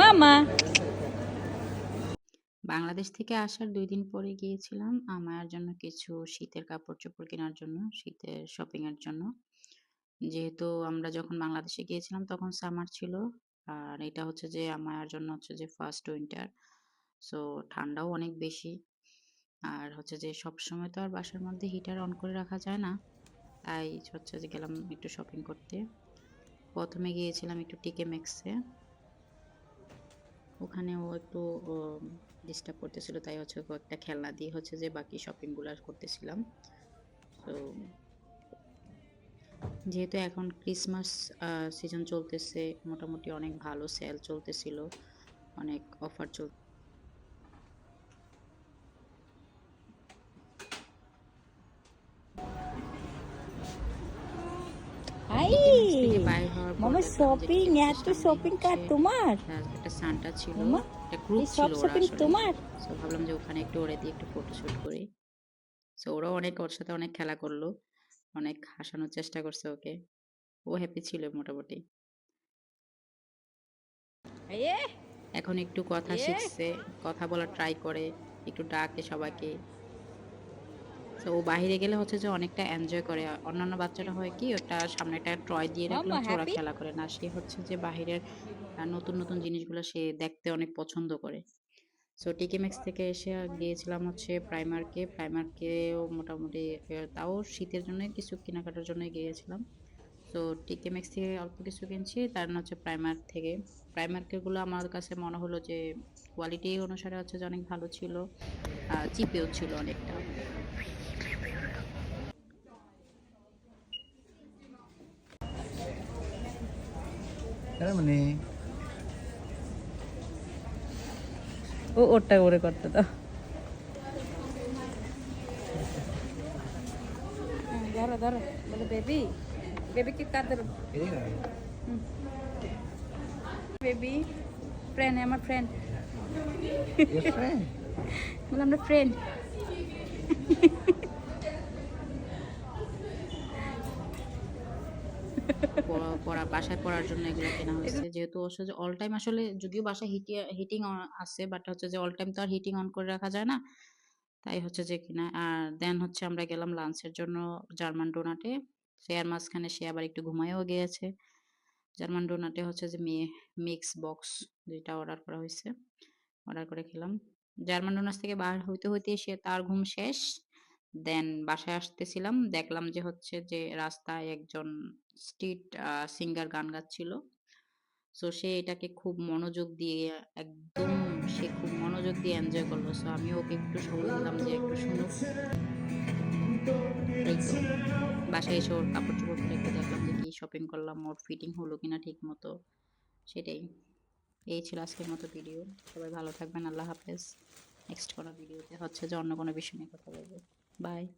মামা। বাংলাদেশ থেকে আসার দুই দিন পরে গিয়েছিলাম আমার জন্য কিছু শীতের কাপড় চোপড় কেনার জন্য, শীতের শপিং এর জন্য। যেহেতু আমরা যখন বাংলাদেশে গিয়েছিলাম তখন সামার ছিল, আর এটা হচ্ছে যে আমার জন্য হচ্ছে যে ফার্স্ট উইন্টার সো ঠান্ডাও অনেক বেশি। আর হচ্ছে যে সব সময় তো আর বাসার মধ্যে হিটার অন করে রাখা যায় না, তাই হচ্ছে যে গেলাম একটু শপিং করতে। প্রথমে গিয়েছিলাম একটু টিকে ম্যাক্সে ওখানে ও একটু ডিস্টার্ব করতেছিল, তাই হচ্ছে একটা খেলনা দিয়ে হচ্ছে যে বাকি শপিংগুলো করতেছিলাম। তো যেহেতু এখন ক্রিসমাস সিজন চলতেছে, মোটামুটি অনেক ভালো সেল চলতেছিল, অনেক অফার চল হাই থেকে বাইরে হওয়ার পর মামা শপিং এত শপিং হচ্ছে, তোমার? একটা সান্টা ছিল। একটা গ্রুপ ছিল শপিং তোমার? সো ভাবলাম যে ওখানে একটু ওরে দিয়ে একটু ফটোশুট করি। সো ওরাও অনেক ওর সাথে অনেক খেলা করল। অনেক হাসানোর চেষ্টা করছে ওকে। ও হ্যাপি ছিল মোটামুটি। এখন একটু কথা। শিখছে কথা বলা ট্রাই করে একটু ডাকে সবাইকে। তো ও বাইরে গেলে হচ্ছে যে অনেকটা এনজয় করে। অন্যান্য বাচ্চারা হয় কি ওটা সামনে একটা ট্রয় দিয়ে রাখলে মাম্মা, হচ্ছে ওরা খেলা করে না। সে হচ্ছে যে বাহিরের নতুন নতুন জিনিসগুলো সে দেখতে অনেক পছন্দ করে। সো টিকি ম্যাক্স থেকে এসে গিয়েছিলাম হচ্ছে প্রাইমারকে প্রাইমারকেও মোটামুটি তাও শীতের জন্য কিছু কেনাকাটার জন্য গিয়েছিলাম। তো টিকে ম্যাক্স থেকে অল্প কিছু কিনছি তার হচ্ছে প্রাইমার থেকে। প্রাইমার্কেরগুলো আমার কাছে মনে হলো যে কোয়ালিটি অনুসারে হচ্ছে যে অনেক ভালো ছিল চিপেও ছিল অনেকটা। মানে ও ওরটা ওরে করতে দাও। ধরো ধরো বলে বেবি বেবি কি কার ধরো বেবি ফ্রেন্ড আমার ফ্রেন্ড বলে আমরা ফ্রেন্ড পড়া বাসায় পড়ার জন্য এগুলো কেনা হয়েছে যেহেতু হচ্ছে যে অল টাইম আসলে যদিও বাসায় হিটি হিটিং আছে বাট হচ্ছে যে অল টাইম তো আর হিটিং অন করে রাখা যায় না। তাই হচ্ছে যে কিনা আর দেন হচ্ছে আমরা গেলাম লাঞ্চের জন্য জার্মান ডোনাটে। সে আর মাঝখানে সে আবার একটু ঘুমায়ও গিয়েছে। জার্মান ডোনাটে হচ্ছে যে মে মিক্স বক্স যেটা অর্ডার করা হয়েছে অর্ডার করে খেলাম। জার্মান ডোনাস থেকে বার হইতে হইতে সে তার ঘুম শেষ। দেন বাসায় আসতেছিলাম। দেখলাম যে হচ্ছে যে রাস্তায় একজন স্ট্রিট সিঙ্গার গান গাচ্ছিল। সো সে এটাকে খুব মনোযোগ দিয়ে, একদম সে খুব মনোযোগ দিয়ে এনজয় করল। সো আমি ওকে একটু সময় দিলাম যে একটু শুনুক বাসায় এসে ওর কাপড় চোপড় একটু দেখলাম যে কি শপিং করলাম, ওর ফিটিং হলো কিনা ঠিক মতো। সেটাই। এই ছিল আজকের মতো ভিডিও সবাই ভালো থাকবেন। আল্লাহ হাফেজ। নেক্সট কোনো ভিডিওতে হচ্ছে যে অন্য কোনো বিষয় নিয়ে কথা বলব। Bye.